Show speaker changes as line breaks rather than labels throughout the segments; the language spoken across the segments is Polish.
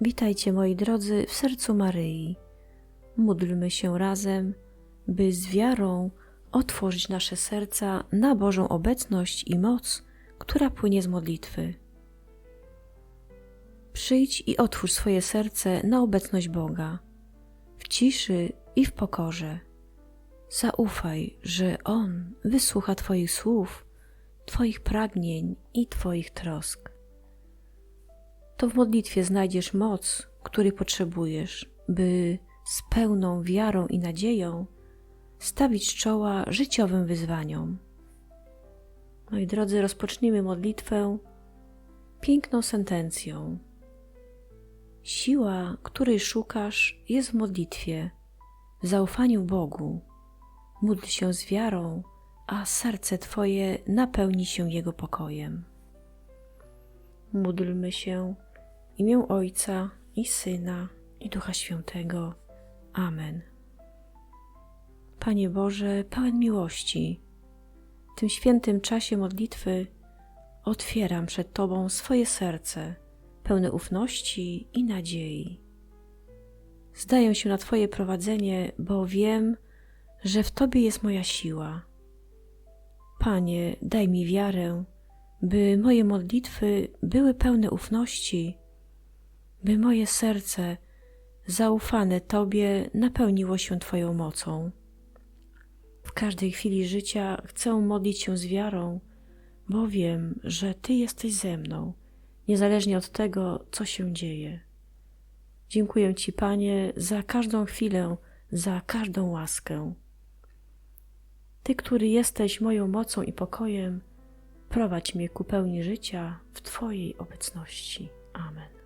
Witajcie moi drodzy w sercu Maryi. Módlmy się razem, by z wiarą otworzyć nasze serca na Bożą obecność i moc, która płynie z modlitwy. Przyjdź i otwórz swoje serce na obecność Boga, w ciszy i w pokorze. Zaufaj, że On wysłucha Twoich słów, Twoich pragnień i Twoich trosk. To w modlitwie znajdziesz moc, której potrzebujesz, by z pełną wiarą i nadzieją stawić czoła życiowym wyzwaniom. Moi drodzy, rozpocznijmy modlitwę piękną sentencją. Siła, której szukasz, jest w modlitwie, w zaufaniu Bogu. Módl się z wiarą, a serce Twoje napełni się Jego pokojem. Módlmy się imię Ojca i Syna i Ducha Świętego. Amen. Panie Boże, pełen miłości, w tym świętym czasie modlitwy otwieram przed Tobą swoje serce, pełne ufności i nadziei. Zdaję się na Twoje prowadzenie, bo wiem, że w Tobie jest moja siła. Panie, daj mi wiarę, by moje modlitwy były pełne ufności, by moje serce zaufane Tobie napełniło się Twoją mocą. W każdej chwili życia chcę modlić się z wiarą, bo wiem, że Ty jesteś ze mną, niezależnie od tego, co się dzieje. Dziękuję Ci, Panie, za każdą chwilę, za każdą łaskę. Ty, który jesteś moją mocą i pokojem, prowadź mnie ku pełni życia w Twojej obecności. Amen.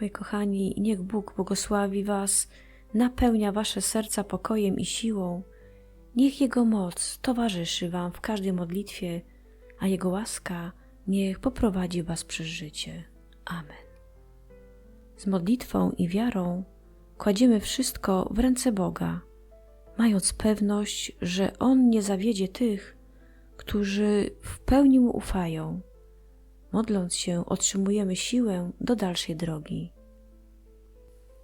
Moi kochani, niech Bóg błogosławi Was, napełnia Wasze serca pokojem i siłą. Niech Jego moc towarzyszy Wam w każdej modlitwie, a Jego łaska niech poprowadzi Was przez życie. Amen. Z modlitwą i wiarą kładziemy wszystko w ręce Boga, mając pewność, że On nie zawiedzie tych, którzy w pełni Mu ufają. Modląc się, otrzymujemy siłę do dalszej drogi.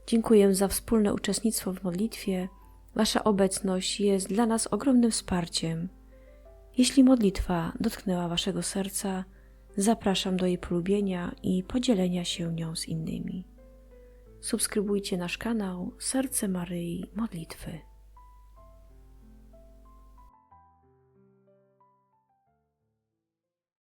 Dziękuję za wspólne uczestnictwo w modlitwie. Wasza obecność jest dla nas ogromnym wsparciem. Jeśli modlitwa dotknęła Waszego serca, zapraszam do jej polubienia i podzielenia się nią z innymi. Subskrybujcie nasz kanał Serce Maryi Modlitwy.